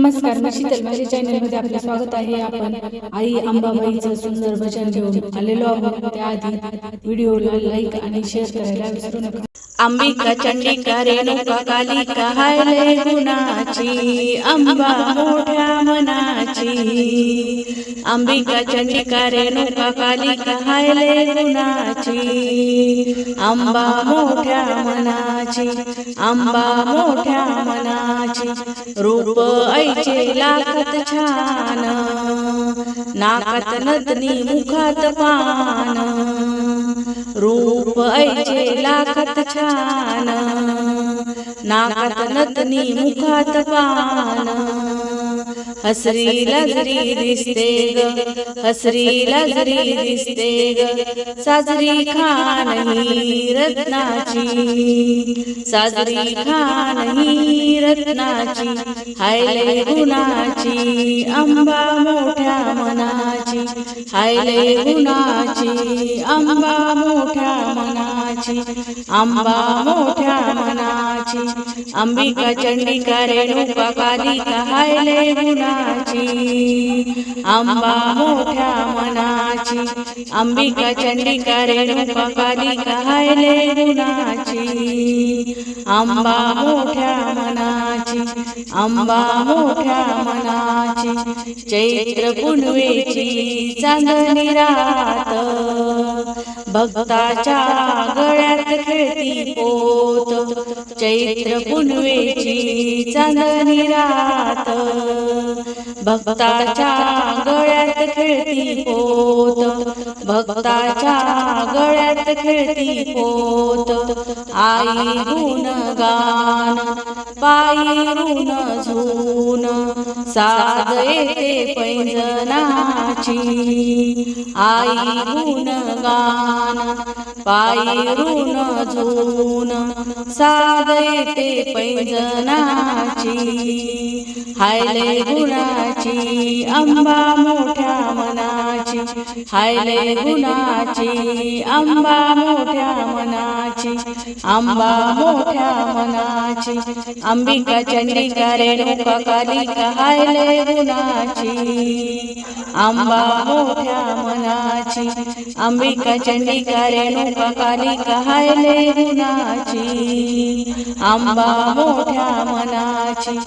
नमस्कार मी शीतल माझ्या चॅनलमध्ये आपलं स्वागत आहे. आपण आई अंबाबाईचं सुंदर भजन घेऊन आलेलो आहोत. त्याआधी व्हिडिओला लाईक आणि शेअर करायला विसरू नका. अंबिका चंडिका रेणुका कालिका हायले गुणाची. अंबा मोठ्या मनाची. अंबिका चंडिका रेणुका कालिका हायले गुणाची. अंबा मोठ्या मनाची अंबा मोठ्या मनाची. रूप ऐचे लाखत छान नाकात नदनी मुखात पान. रूप ऐचे लाखात छान नाकात नतनी मुखात पान. हसरी लाजरी दिसते ग हसरी लाजरी दिसते ग साजरी खान ही रत्नाची. साजरी खान ही रत्नाची हायले गुणाची अंबा मोठ्या मनाची. हायले गुणाची आंबा मोठ्या मनाची आंबा मोठ्या मनाची अंबिका चंडिका रेणुका कालिका हायले गुणाची आंबा मोठ्या मनाची अंबिका चंडिका रेणुका कालिका हायले गुणाची आंबा मोठ्या मनाची आंबा मोठ्या मनाची चैत्र पुनवेची चांदणी रात भक्ताच्या गळ्यात खेळती पोत. चैत्र पुनवेची चांदणी रात भक्ताच्या गळ्यात खेळती पोत. भक्ताच्या गळ्यात खेळती पोत. आई गुण गान पायी ऋण झून. साधे पैंजनाची आई गुण गान पायी ऋण झून. साधे ते पैंजनाची हायले गुणाची अंबा मोठ्या मनाची. हायले गुणाची अंबा मोठ्या मनाची. अंबा मोठ्या मनाची. अंबिका चंडिका रेणुका कालिका हायले गुणाची अंबा मोठ्या मनाची अंबिका चंडिका रेणुका कालिका हायले गुणाची अंबा मोठ्या मनाची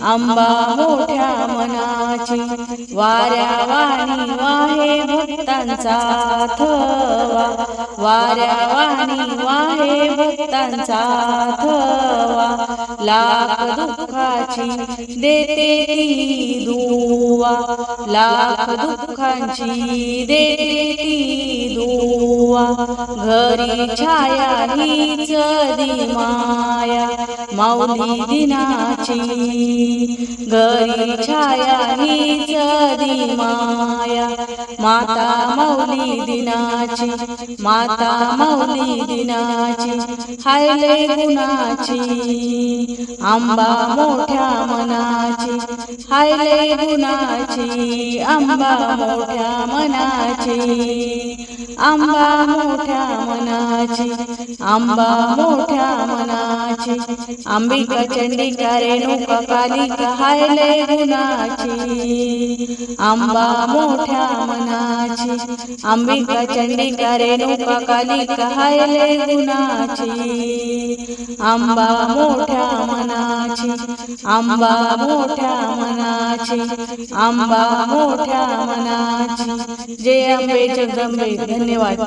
अंबा मोठ्या मनाची. वाऱ्या वाणी वाहे भक्तांचा थवा. वाऱ्या वाणी वाहे भक्तांचा थवा. लाख दुःखाची देते ती दुवा. लाख दुःखांची देते ती बुवा घरी छाया हीच माया माऊली दिनाची घरी छाया हीच माया माता माऊली दिनाची माता माऊली दिनाची हायले गुणाची आंबा मोठ्या मनाची हायले गुणाची आंबा मोठ्या मनाची आंबा मोठ्या मनाची आंबा मोठ्या मनाची. अंबिका चंडिका रेणुका कालिका हायले गुणाची. आंबा मोठ्या मनाची अंबिका चंडिका रेणुका कालिका हायले गुणाची. आंबा मोठ्या मनाची आंबा मोठ्या मनाची. आंबा मोठ्या मनाची. जय अंबे जगदंबे. धन्यवाद.